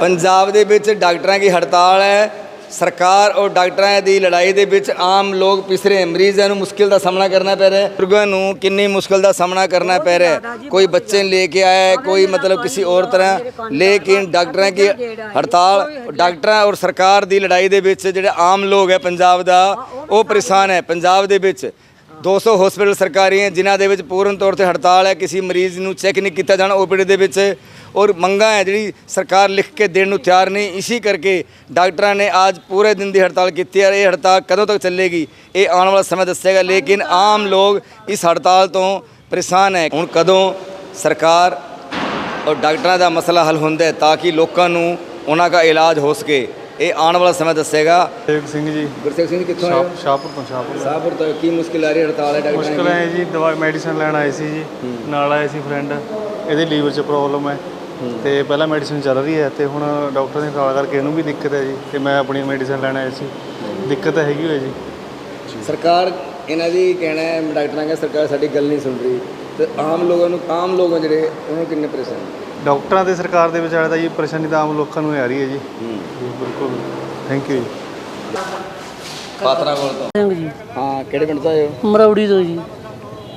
ਪੰਜਾਬ ਦੇ ਵਿੱਚ ਡਾਕਟਰਾਂ ਦੀ ਹੜਤਾਲ ਹੈ। ਸਰਕਾਰ ਔਰ ਡਾਕਟਰਾਂ ਦੀ ਲੜਾਈ ਦੇ ਵਿੱਚ ਆਮ ਲੋਕ ਪਿਸਰੇ ਮਰੀਜ਼ਾਂ ਨੂੰ ਮੁਸ਼ਕਿਲ ਦਾ ਸਾਹਮਣਾ ਕਰਨਾ ਪੈ ਰਿਹਾ ਹੈ। ਬਜ਼ੁਰਗਾਂ ਨੂੰ ਕਿੰਨੀ ਮੁਸ਼ਕਿਲ ਦਾ ਸਾਹਮਣਾ ਕਰਨਾ ਪੈ ਰਿਹਾ ਹੈ। ਕੋਈ ਬੱਚੇ ਨੂੰ ਲੈ ਕੇ ਆਇਆ ਹੈ, ਕੋਈ ਮਤਲਬ ਕਿਸੇ ਹੋਰ ਤਰ੍ਹਾਂ। ਲੇਕਿਨ ਡਾਕਟਰਾਂ ਦੀ ਹੜਤਾਲ, ਡਾਕਟਰਾਂ ਔਰ ਸਰਕਾਰ ਦੀ ਲੜਾਈ ਦੇ ਵਿੱਚ ਜਿਹੜੇ ਆਮ ਲੋਕ ਹੈ ਪੰਜਾਬ ਦਾ, ਉਹ ਪਰੇਸ਼ਾਨ ਹੈ। ਪੰਜਾਬ ਦੇ ਵਿੱਚ 200 ਹਸਪੀਟਲ ਸਰਕਾਰੀ ਹੈ, ਜਿਨ੍ਹਾਂ ਦੇ ਵਿੱਚ ਪੂਰਨ ਤੌਰ ਤੇ ਹੜਤਾਲ ਹੈ, ਕਿਸੇ ਮਰੀਜ਼ ਨੂੰ ਚੈੱਕ ਨਹੀਂ ਕੀਤਾ ਜਾਣਾ ਓਪੀਡੀ ਦੇ ਵਿੱਚ। ਔਰ ਮੰਗਾਂ ਹੈ, ਜਿਹੜੀ ਸਰਕਾਰ ਲਿਖ ਕੇ ਦੇਣ ਨੂੰ ਤਿਆਰ ਨਹੀਂ, ਇਸੇ ਕਰਕੇ ਡਾਕਟਰਾਂ ਨੇ ਅੱਜ ਪੂਰੇ ਦਿਨ ਦੀ ਹੜਤਾਲ ਕੀਤੀ ਹੈ। ਇਹ ਹੜਤਾਲ ਕਦੋਂ ਤੱਕ ਚੱਲੇਗੀ, ਇਹ ਆਉਣ ਵਾਲਾ ਸਮਾਂ ਦੱਸੇਗਾ, ਲੇਕਿਨ ਆਮ ਲੋਕ ਇਸ ਹੜਤਾਲ ਤੋਂ ਪਰੇਸ਼ਾਨ ਹੈ। ਹੁਣ ਕਦੋਂ ਸਰਕਾਰ ਔਰ ਡਾਕਟਰਾਂ ਦਾ ਮਸਲਾ ਹੱਲ ਹੁੰਦਾ ਤਾਂ ਕਿ ਲੋਕਾਂ ਨੂੰ ਉਹਨਾਂ ਦਾ ਇਲਾਜ ਹੋ ਸਕੇ। ਇਹ ਆਉਣ ਵਾਲਾ ਸਮਾਂ ਦੱਸੇਗਾ। ਦੇਵ ਸਿੰਘ ਜੀ। ਗੁਰਸੇਵ ਸਿੰਘ ਕਿੱਥੋਂ ਆਏ ਸ਼ਾਹ- ਸ਼ਾਹਪੁਰ ਤੋਂ ਸ਼ਾਹਪੁਰ ਤੋਂ। ਸਾਹਪੁਰ ਤੋਂ ਕੀ ਮੁਸ਼ਕਿਲ ਆ ਰਹੀ ਹੈ ਹੜਤਾਲ ਹੈ? ਡਾਕਟਰਾਂ ਮੁਸ਼ਕਲ ਹੈ ਜੀ ਦਵਾਈ ਮੈਡੀਸਨ ਲੈਣ ਆਏ ਸੀ ਜੀ। ਨਾਲ ਆਏ ਸੀ ਫਰੈਂਡ ਇਹਦੇ ਲੀਵਰ 'ਚ ਪ੍ਰੋਬਲਮ ਹੈ। ਤੇ ਪਹਿਲਾਂ ਮੈਡੀਸਨ ਚੱਲ ਰਹੀ ਹੈ ਤੇ ਹੁਣ ਡਾਕਟਰ ਨੇ ਕਾਲ ਕਰਕੇ ਇਹਨੂੰ ਵੀ ਦਿੱਕਤ ਹੈ ਜੀ ਤੇ ਮੈਂ ਆਪਣੀ ਮੈਡੀਸਨ ਲੈਣ ਆਇਆ ਸੀ। ਦਿੱਕਤ ਹੈਗੀ ਹੋਈ ਜੀ। ਸਰਕਾਰ ਇਹਨਾਂ ਦੀ ਕਹਿਣਾ ਹੈ ਡਾਕਟਰਾਂ ਦਾ ਸਰਕਾਰ ਸਾਡੀ ਗੱਲ ਨਹੀਂ ਸੁਣ ਰਹੀ। ਤੇ ਆਮ ਲੋਕਾਂ ਨੂੰ ਆਮ ਲੋਕ ਜਿਹੜੇ ਉਹਨਾਂ ਨੂੰ ਕਿੰਨੇ ਪਰੇਸ਼ਾਨ ਡਾਕਟਰਾਂ ਤੇ ਸਰਕਾਰ ਦੇ ਵਿਚਾਲੇ ਤਾਂ ਜੀ ਪਰੇਸ਼ਾਨੀ ਤਾਂ ਆਮ ਲੋਕਾਂ ਨੂੰ ਹੀ ਆ ਰਹੀ ਹੈ ਜੀ। ਹੂੰ। ਬਿਲਕੁਲ। ਥੈਂਕ ਯੂ ਜੀ। ਪਾਤਰਾ ਕੋਲ ਤੋਂ? ਸਿੰਘ ਜੀ। ਹਾਂ ਕਿਹੜੇ ਪਿੰਡ ਤੋਂ ਆਏ ਹੋ? ਮਰੌੜੀ ਤੋਂ ਜੀ।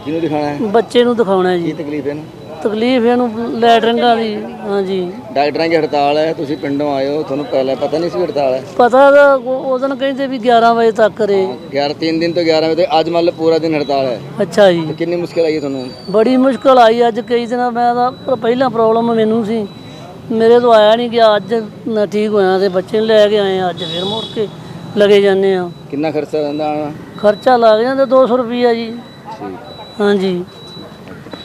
ਕਿਹਨੂੰ ਦਿਖਾਣਾ ਹੈ? ਬੱਚੇ ਨੂੰ ਦਿਖਾਉਣਾ ਕੀ ਜੀ। ਤਕਲੀਫ ਹੈ ਇਹਨੂੰ? ਤਕਲੀਫ ਇਹਨੂੰ ਲੈਟਰਿੰਗਾਂ ਦੀ ਹਾਂਜੀ। ਡਾਕਟਰਾਂ ਦੀ ਹੜਤਾਲ ਹੈ ਤੁਸੀਂ ਪਿੰਡੋਂ ਆਏ ਹੋ ਤੁਹਾਨੂੰ ਪਹਿਲਾਂ ਪਤਾ ਨਹੀਂ ਸੀ ਹੜਤਾਲ ਹੈ। ਪਤਾ ਤਾਂ ਉਹ ਦਿਨ ਕਹਿੰਦੇ ਵੀ 11 ਵਜੇ ਤੱਕ ਕਰੇ 11 3 ਦਿਨ ਤੋਂ 11 ਵਜੇ ਤੱਕ ਅੱਜ ਮੰਨ ਲਓ ਪੂਰਾ ਦਿਨ ਹੜਤਾਲ ਹੈ। ਅੱਛਾ ਜੀ। ਕਿੰਨੀ ਮੁਸ਼ਕਿਲ ਆਈ ਹੈ ਤੁਹਾਨੂੰ? ਬੜੀ ਮੁਸ਼ਕਲ ਆਈ ਅੱਜ ਕਈ ਦਿਨਾਂ ਮੈਂ ਤਾਂ ਪਹਿਲਾਂ ਪ੍ਰੋਬਲਮ ਮੈਨੂੰ ਸੀ। ਮੇਰੇ ਤੋਂ ਆਇਆ ਨਹੀਂ ਗਿਆ ਅੱਜ ਮੈਂ ਠੀਕ ਹੋਇਆ ਤੇ ਬੱਚੇ ਨੂੰ ਲੈ ਕੇ ਆਏ ਅੱਜ ਫਿਰ ਮੁੜ ਕੇ ਲਗੇ ਜਾਂਦੇ ਆ ਕਿੰਨਾ ਖਰਚਾ ਆਉਣਾ? ਖਰਚਾ ਲੱਗ ਜਾਂਦਾ 200 ਰੁਪਈਆ ਜੀ। ਹਾਂਜੀ।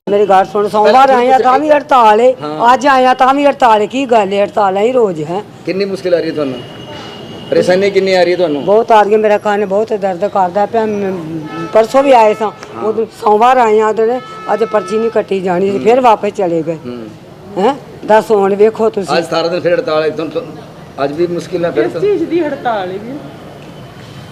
ਮੇਰੀ ਗੱਲ ਸੁਣ ਸੋਮਵਾਰ ਆਏ ਆ ਤਾਂ ਵੀ ਹੜਤਾਲ ਏ। ਅੱਜ ਆਏ ਆ ਤਾਂ ਵੀ ਹੜਤਾਲ ਏ। ਕੀ ਗੱਲ ਏ ਹੜਤਾਲ ਹੈ ਰੋਜ਼ ਹੈ? ਕਿੰਨੀ ਮੁਸ਼ਕਿਲ ਆ ਰਹੀ ਹੈ ਤੁਹਾਨੂੰ? ਪਰੇਸ਼ਾਨੀ ਕਿੰਨੀ ਆ ਰਹੀ ਹੈ ਤੁਹਾਨੂੰ? ਬਹੁਤ ਆ ਰਹੀ ਹੈ ਮੇਰਾ ਕੰਨ ਬਹੁਤ ਦਰਦ ਕਰਦਾ ਪਿਆ। ਮੈਂ- ਪਰਸੋਂ ਵੀ ਆਏ ਸਾਂ। ਉਦੋਂ ਸੋਮਵਾਰ ਆਏ ਆ ਉਹਦੇ ਅੱਜ ਪਰਚੀ ਨਹੀਂ ਕੱਟੀ ਜਾਣੀ ਸੀ ਫਿਰ ਵਾਪਸ ਚਲੇ ਗਏ। ਹੂੰ। ਹੈ? ਦੱਸ ਹੁਣ ਵੇਖੋ ਤੁਸੀਂ। ਅੱਜ ਸਾਰਾ ਦਿਨ ਫਿਰ ਹੜਤਾਲ ਹੈ ਤੁਹਾਨੂੰ ਤੁਹਾਨੂੰ- ਅੱਜ ਵੀ ਮੁਸ਼ਕਿਲ ਹੈ ਫਿਰ ਤਾਂ। ਚੀਜ਼ ਦੀ ਹੜਤਾਲ ਹੈ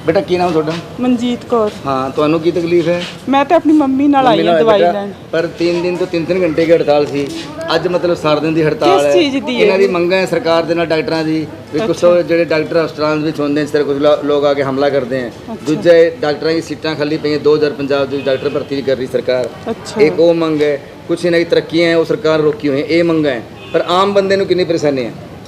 ਬੇਟਾ ਕੀ ਨਾਮ ਤੁਹਾਡਾ? ਮਨਜੀਤ ਕੌਰ। ਹਾਂ ਤੁਹਾਨੂੰ ਕੀ ਤਕਲੀਫ ਹੈ? ਮੈਂ ਤਾਂ ਆਪਣੀ ਮੰਮੀ ਨਾਲ ਆਈ ਹਾਂ ਦਵਾਈ ਲੈਣ। ਪਰ 3 ਦਿਨ ਤੋਂ 3-3 ਘੰਟੇ ਦੀ ਹੜਤਾਲ ਸੀ। ਅੱਜ ਮਤਲਬ ਸਾਰਾ ਦਿਨ ਦੀ ਹੜਤਾਲ ਕਿਸ ਹੈ। ਚੀਜ਼ ਦੀ? ਇਹਨਾਂ ਦੀ ਮੰਗਾਂ ਹੈ ਸਰਕਾਰ ਦੇ ਨਾਲ ਡਾਕਟਰਾਂ ਦੀ। ਵੀ ਕੁਝ ਜਿਹੜੇ ਡਾਕਟਰ ਹਸਪਤਾਲਾਂ ਵਿੱਚ ਹੁੰਦੇ ਨੇ ਇਸ ਤਰ੍ਹਾਂ ਕੁਝ ਲੋਕ ਆ ਕੇ ਹਮਲਾ ਕਰਦੇ ਹਨ ਦੂਜਾ ਡਾਕਟਰਾਂ ਦੀ ਸੀਟਾਂ ਖਾਲੀ ਪਈਆਂ 2000 ਪੰਜਾਬ ਦੇ ਡਾਕਟਰ ਭਰਤੀ ਨਹੀਂ ਕਰ ਰਹੀ ਸਰਕਾਰ। ਇੱਕ ਉਹ ਮੰਗ ਹੈ ਕੁਝ ਇਹਨਾਂ ਦੀ ਤਰੱਕੀਆਂ ਹੈ ਉਹ ਸਰਕਾਰ ਰੋਕੀ ਹੋਈ ਹੈ ਇਹ ਮੰਗਾਂ ਹੈ। ਪਰ ਆਮ ਬੰਦੇ ਨੂੰ ਕਿੰਨੀ ਪਰੇਸ਼ਾਨੀ ਹੈ?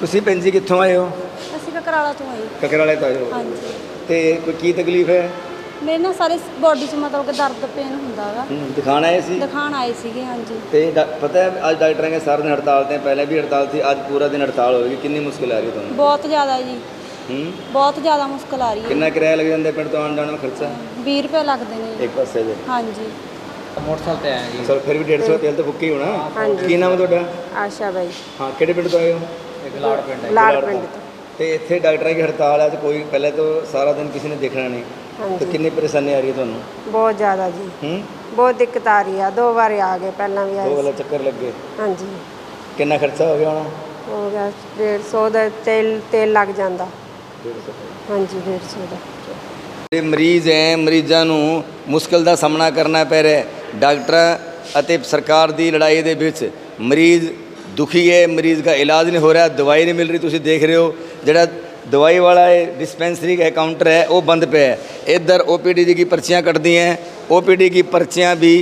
ਤੁਸੀਂ ਭੈਣ ਕਿੱਥੋਂ ਆਏ ਹੋ? ਅਸੀਂ ਕਕਰਾਲਾ ਤੋਂ ਆਏ। ਕਕਰਾਲੇ ਤੋਂ ਆਏ ਹੋ। ਹਾਂਜੀ। ਤੇ ਕੋਈ ਕੀ ਤਕਲੀਫ ਹੈ? ਮੇਰੇ ਨਾ ਸਾਰੇ ਬਾਡੀ 'ਚ ਮਤਲਬ ਕਿ ਦਰਦ ਪੇਨ ਹੁੰਦਾ ਵਾ। ਹੂੰ, ਦਿਖਾਣ ਆਏ ਸੀ? ਦਿਖਾਣ ਆਏ ਸੀਗੇ ਹਾਂਜੀ। ਤੇ ਪਤਾ ਹੈ ਅੱਜ ਡਾਕਟਰਾਂ ਕੇ ਸਾਰਾ ਦਿਨ ਹੜਤਾਲ ਤੇ ਪਹਿਲੇ ਵੀ ਹੜਤਾਲ ਸੀ ਅੱਜ ਪੂਰਾ ਦਿਨ ਹੜਤਾਲ ਹੋਏਗੀ। ਕਿੰਨੀ ਮੁਸ਼ਕਿਲ ਆ ਰਹੀ ਤੁਹਾਨੂੰ? ਬਹੁਤ ਜ਼ਿਆਦਾ ਜੀ। ਹੂੰ? ਬਹੁਤ ਜ਼ਿਆਦਾ ਮੁਸ਼ਕਲ ਆ ਰਹੀ ਹੈ। ਕਿੰਨਾ ਕਿਰਾਇਆ ਲੱਗ ਜਾਂਦਾ ਪਿੰਡ ਤੋਂ ਆਉਣ ਜਾਣ ਦਾ ਖਰਚਾ? 20 ਰੁਪਏ ਲੱਗਦੇ ਨੇ। ਇੱਕ ਪਾਸੇ ਦੇ। ਹਾਂਜੀ। ਮੋਟਰਸਾਈਕਲ ਤੇ ਆਇਆ ਜੀ। ਸਰ ਫਿਰ ਵੀ 150 ਤੇਲ ਤਾਂ ਫੁੱਕੀ ਹੋਣਾ। ਕੀ ਨਾਮ ਤੁਹਾਡਾ? ਆਸ਼ਾ ਬਾਈ। ਹਾਂ ਕਿਹੜੇ ਪਿੰਡ ਤੋਂ ਆਏ ਹੋ? ਬਲਾੜ ਹੈ। ਤੇ। ਇੱਥੇ ਡਾਕਟਰਾਂ ਦੀ ਹੜਤਾਲ ਹੈ ਤੇ ਕੋਈ ਪਹਿਲੇ ਤੋਂ ਸਾਰਾ ਦਿਨ ਕਿਸੇ ਨੇ ਦੇਖਣਾ ਨਹੀਂ। ਤੇ ਕਿੰਨੀ ਪਰੇਸ਼ਾਨੀ ਆ ਰਹੀ ਹੈ ਤੁਹਾਨੂੰ? ਬਹੁਤ ਜ਼ਿਆਦਾ ਜੀ। ਹੂੰ? ਬਹੁਤ ਦਿੱਕਤ ਆ ਰਹੀ ਆ। ਦੋ ਵਾਰ ਆ ਗਏ ਪਹਿਲਾਂ ਵੀ ਆਏ ਦੋ ਵਾਰ ਚੱਕਰ ਲੱਗੇ। ਹਾਂਜੀ। ਕਿੰਨਾ ਖਰਚਾ ਹੋ ਗਿਆ ਹੁਣ? ਹੋ ਗਿਆ 150 ਦਾ ਤੇਲ ਤੇਲ ਲੱਗ ਜਾਂਦਾ। ਹਾਂਜੀ 150 ਦਾ। ਜਿਹੜੇ ਮਰੀਜ਼ ਐ ਮਰੀਜ਼ਾਂ ਨੂੰ ਮੁਸ਼ਕਲ ਦਾ ਸਾਹਮਣਾ ਕਰਨਾ ਪੈ ਰਿਹਾ ਡਾਕਟਰ ਅਤੇ ਸਰਕਾਰ ਦੀ ਲੜਾਈ ਦੇ ਵਿੱਚ ਮਰੀਜ਼ ਦੁਖੀ ਹੈ ਮਰੀਜ਼ ਦਾ ਇਲਾਜ ਨਹੀਂ ਹੋ ਰਿਹਾ ਦਵਾਈ ਨਹੀਂ ਮਿਲ ਰਹੀ ਤੁਸੀਂ ਦੇਖ ਰਹੇ ਹੋ ਜਿਹੜਾ ਦਵਾਈ ਵਾਲਾ ਹੈ ਡਿਸਪੈਂਸਰੀ का काउंटर है वो बंद पे है इधर ओपीडी की पर्चियाँ कट दी हैं ओपीडी की पर्चियाँ भी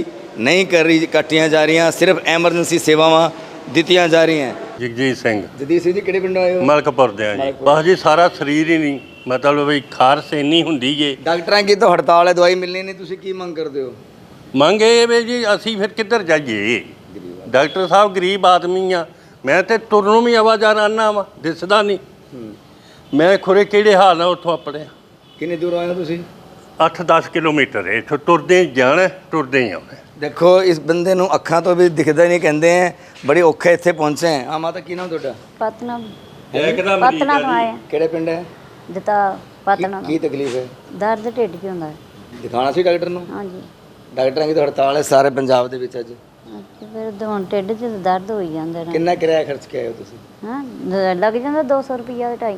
नहीं कर रही कटियाँ जा रही हैं सिर्फ एमरजेंसी सेवावां ਦਿੱਤੀਆਂ ਜਾ ਰਹੀਆਂ ਜਗਜੀਤ ਸਿੰਘ ਜਦੀਦ ਸਿੰਘ ਜੀ ਕਿਹੜੇ ਪਿੰਡੋਂ ਆਏ ਹੋ ਮਲਕਪੁਰ ਦੇ ਆ ਜੀ ਬਸ ਜੀ ਸਾਰਾ ਸਰੀਰ ਹੀ ਨਹੀਂ ਮਤਲਬ ਵੀ ਖਾਰਸ ਇੰਨੀ ਹੁੰਦੀ ਜੇ ਡਾਕਟਰਾਂ ਕੀ ਤਾਂ ਹੜਤਾਲ ਹੈ ਦਵਾਈ ਮਿਲਣੀ ਨਹੀਂ ਤੁਸੀਂ ਕੀ ਮੰਗ ਕਰਦੇ ਹੋ ਮੰਗ ਇਹ ਵੀ ਜੀ ਅਸੀਂ ਫਿਰ ਕਿੱਧਰ ਜਾਈਏ ਡਾਕਟਰ ਸਾਹਿਬ ਗਰੀਬ ਆਦਮੀ ਆ ਮੈਂ ਤੇ ਤੁਰਨ ਨੂੰ ਵੀ ਆਵਾਜ਼ਾਰ ਆਨਾ ਵਾ ਦਿਸਦਾ ਨਹੀਂ। ਮੈਂ ਖੁਰੇ ਕਿਹੜੇ ਹਾਲ ਨਾਲ ਉੱਥੋਂ ਆਪਣੇ ਕਿੰਨੇ ਦੂਰ ਹੋ ਤੁਸੀਂ? 8-10 ਕਿਲੋਮੀਟਰ ਹੈ ਇੱਥੋਂ ਤੁਰਦੇ ਜਾਣਾ ਤੁਰਦੇ ਹੀ ਆਉਣਾ। ਦੇਖੋ ਇਸ ਬੰਦੇ ਨੂੰ ਅੱਖਾਂ ਤੋਂ ਵੀ ਦਿਖਦਾ ਨਹੀਂ ਕਹਿੰਦੇ ਆ ਬੜੀ ਔਖੇ ਇੱਥੇ ਪਹੁੰਚੇ ਆ। ਆ ਮਾਤਾ ਕੀ ਨਾਮ ਤੁਹਾਡਾ? ਪਤਨਾ ਪਤਨਾ ਤੋਂ ਆਏ ਕਿਹੜੇ ਪਿੰਡ ਹੈ? ਦਿੱਤਾ ਪਤਨਾ ਕੀ ਤਕਲੀਫ ਹੈ? ਦਰਦ ਢਿੱਡ 'ਚ ਹੁੰਦਾ। ਹੈ। ਦਿਖਾਣਾ ਸੀ ਡਾਕਟਰ ਨੂੰ? ਹਾਂਜੀ। ਡਾਕਟਰਾਂ ਦੀ ਹੜਤਾਲ ਹੈ ਸਾਰੇ ਪੰਜਾਬ ਦੇ ਵਿੱਚ ਅੱਜ। ਅੱਛਾ, ਫਿਰ ਉਦੋਂ ਹੁਣ ਢਿੱਡ 'ਚ ਦਰਦ ਹੋਈ ਜਾਂਦਾ ਨਾ ਕਿੰਨਾ ਕਿਰਾਇਆ ਖਰਚ ਕੇ ਆਏ ਹੋ ਤੁਸੀਂ ਹਾਂ ਦ- ਲੱਗ ਜਾਂਦਾ 200 ਰੁਪਈਆ ਢਾਈ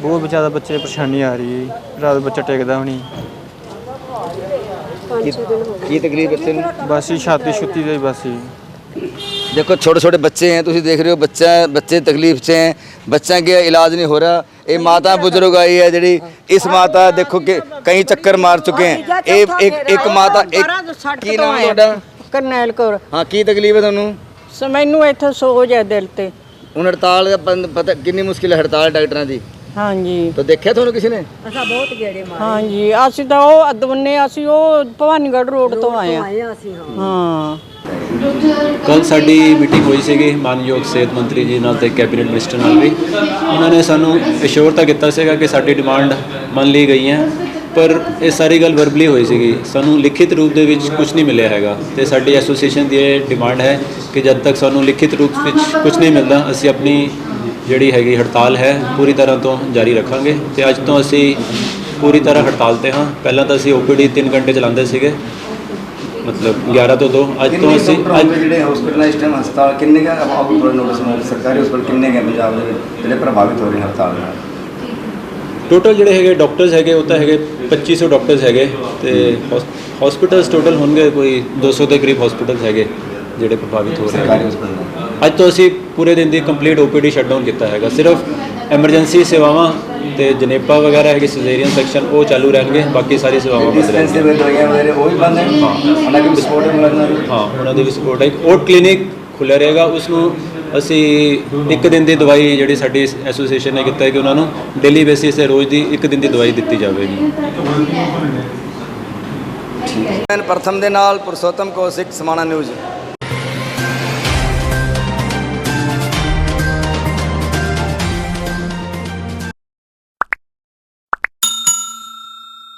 ਬਹੁਤ ਜ਼ਿਆਦਾ ਬੱਚੇ ਪਰੇਸ਼ਾਨੀ ਆ ਰਹੀ ਹੈ ਰਾਤ ਬੱਚਾ ਟਿਕਦਾ ਹੋਣੀ ਕੀ ਤਕਲੀਫ ਬੱਚੇ ਨੂੰ ਬਸ ਹੀ ਛਾਤੀ ਛੁੱਤੀ ਦੇ ਬਸ ਹੀ देखो छोटे छोटे बच्चे हैं तुम देख रहे हो बच्चा बच्चे तकलीफ से हैं बच्चा के इलाज नहीं हो रहा ये माता बुजुर्ग आई है जड़ी इस माता देखो कि कई चक्कर मार चुके हैं एक एक एक माता एक की नाम है ਤੁਹਾਡਾ ਕਰਨੈਲ ਕੌਰ। ਹਾਂ ਕੀ ਤਕਲੀਫ ਹੈ ਤੁਹਾਨੂੰ? ਸੋ ਮੈਨੂੰ ਇੱਥੇ ਸੋਜ ਹੈ ਦਿਲ ਤੇ। ਹੁਣ ਹੜਤਾਲ ਦਾ ਪਤਾ ਕਿੰਨੀ ਮੁਸ਼ਕਿਲ ਹੈ ਹੜਤਾਲ ਡਾਕਟਰਾਂ ਦੀ? ਹਾਂਜੀ। ਤਾਂ ਦੇਖਿਆ ਤੁਹਾਨੂੰ ਕਿਸੇ ਨੇ? ਹਾਂਜੀ ਅਸੀਂ ਤਾਂ ਉਹ ਅਦਵੰਨੇ ਅਸੀਂ ਉਹ ਭਵਾਨੀਗੜ੍ਹ ਰੋਡ ਤੋਂ ਆਏ ਆ ਹਾਂ ਕੱਲ ਸਾਡੀ ਮੀਟਿੰਗ ਹੋਈ ਸੀਗੀ ਮਾਨਯੋਗ ਸਿਹਤ ਮੰਤਰੀ ਜੀ ਨਾਲ ਤੇ ਕੈਬਨਿਟ ਮਿਨਿਸਟਰ ਨਾਲ ਵੀ। ਉਹਨਾਂ ਨੇ ਸਾਨੂੰ ਅਸ਼ੋਰ ਤਾਂ ਕੀਤਾ ਸੀਗਾ ਕਿ ਸਾਡੀ ਡਿਮਾਂਡ ਮੰਨ ਲਈ ਗਈ ਹੈ। ਪਰ ਇਹ ਸਾਰੀ ਗੱਲ ਵਰਬਲੀ ਹੋਈ ਸੀਗੀ। ਸਾਨੂੰ ਲਿਖਿਤ ਰੂਪ ਦੇ ਵਿੱਚ ਕੁਝ ਨਹੀਂ ਮਿਲਿਆ ਹੈਗਾ ਤੇ ਸਾਡੀ ਐਸੋਸੀਏਸ਼ਨ ਦੀ ਇਹ ਡਿਮਾਂਡ ਹੈ ਕਿ ਜਦ ਤੱਕ ਸਾਨੂੰ ਲਿਖਿਤ ਰੂਪ ਵਿੱਚ ਕੁਝ ਨਹੀਂ ਮਿਲਦਾ ਅਸੀਂ ਆਪਣੀ ਜਿਹੜੀ ਹੈਗੀ ਹੜਤਾਲ ਹੈ ਪੂਰੀ ਤਰ੍ਹਾਂ ਤੋਂ ਜਾਰੀ ਰੱਖਾਂਗੇ ਤੇ ਅੱਜ ਤੋਂ ਅਸੀਂ ਪੂਰੀ ਤਰ੍ਹਾਂ ਹੜਤਾਲ ਤੇ ਹਾਂ। ਪਹਿਲਾਂ ਤਾਂ ਅਸੀਂ ਓਪੀਡੀ 3 ਘੰਟੇ ਚਲਾਉਂਦੇ ਸੀਗੇ ਮਤਲਬ 11 ਤੋਂ 2 ਅੱਜ ਤੋਂ ਅਸੀਂ ਅੱਜ ਜਿਹੜੇ ਹਸਪੀਟਲ ਇਸ ਟਾਈਮ ਹਸਪਤਾਲ? ਕਿੰਨੇ ਕਾ ਆਪ ਨੋਟਿਸ ਸਰਕਾਰੀ ਹਸਪਤਾਲ ਕਿੰਨੇ ਕੇ ਪੰਜਾਬ ਦੇ ਜਿਹੜੇ ਪ੍ਰਭਾਵਿਤ ਹੋ ਰਹੇ ਹੜਤਾਲ ਨਾਲ? ਟੋਟਲ ਜਿਹੜੇ ਹੈਗੇ ਡਾਕਟਰਸ ਹੈਗੇ ਉਹ ਤਾਂ ਹੈਗੇ 2500 ਡਾਕਟਰਸ ਹੈਗੇ ਤੇ ਹਸਪੀਟਲਸ ਟੋਟਲ ਹੋਣਗੇ ਕੋਈ 200 ਦੇ ਕਰੀਬ ਹਸਪੀਟਲਸ ਹੈਗੇ ਜਿਹੜੇ ਪ੍ਰਭਾਵਿਤ ਹੋ ਰਹੇ ਹਸਪਤਾਲ ਅੱਜ ਤੋਂ ਅਸੀਂ ਪੂਰੇ ਦਿਨ ਦੀ ਕੰਪਲੀਟ ਓਪੀਡੀ ਸ਼ਟਡਾਊਨ ਕੀਤਾ ਹੈਗਾ। ਸਿਰਫ ਐਮਰਜੈਂਸੀ ਸੇਵਾਵਾਂ ਤੇ ਜਨੇਪਾ ਵਗੈਰਾ ਹੈਗੇ ਸਿਜ਼ੇਰੀਅਨ ਸੈਕਸ਼ਨ ਉਹ ਚਾਲੂ ਰਹਿਣਗੇ। ਬਾਕੀ ਸਾਰੀ ਸੇਵਾਵਾਂ ਬੰਦ ਵਗੈरह ਉਹ ਵੀ ਬੰਦ ਹੈ। ਉਹਨਾਂ ਦੀ ਸਪੋਰਟ ਮਿਲਣਾ ਹਾਂ ਉਹਨਾਂ ਦੀ ਵੀ ਸਪੋਰਟ ਹੈ। ਓਟ ਕਲੀਨਿਕ ਖੁੱਲ੍ਹਾ ਰਹੇਗਾ ਉਸ ਨੂੰ ਅਸੀਂ ਇੱਕ ਦਿਨ ਦੀ ਦਵਾਈ ਜਿਹੜੀ ਸਾਡੀ ਐਸੋਸੀਏਸ਼ਨ ਨੇ ਕੀਤਾ ਹੈ ਕਿ ਉਹਨਾਂ ਨੂੰ ਡੇਲੀ ਬੇਸਿਸ ਤੇ ਰੋਜ਼ ਦੀ ਇੱਕ ਦਿਨ ਦੀ ਦਵਾਈ ਦਿੱਤੀ ਜਾਵੇਗੀ ਪ੍ਰਥਮ ਦੇ ਨਾਲ ਪੁਰਸ਼ੋਤਮ ਕੌਸ਼ਿਕ ਸਮਾਣਾ ਨਿਊਜ਼।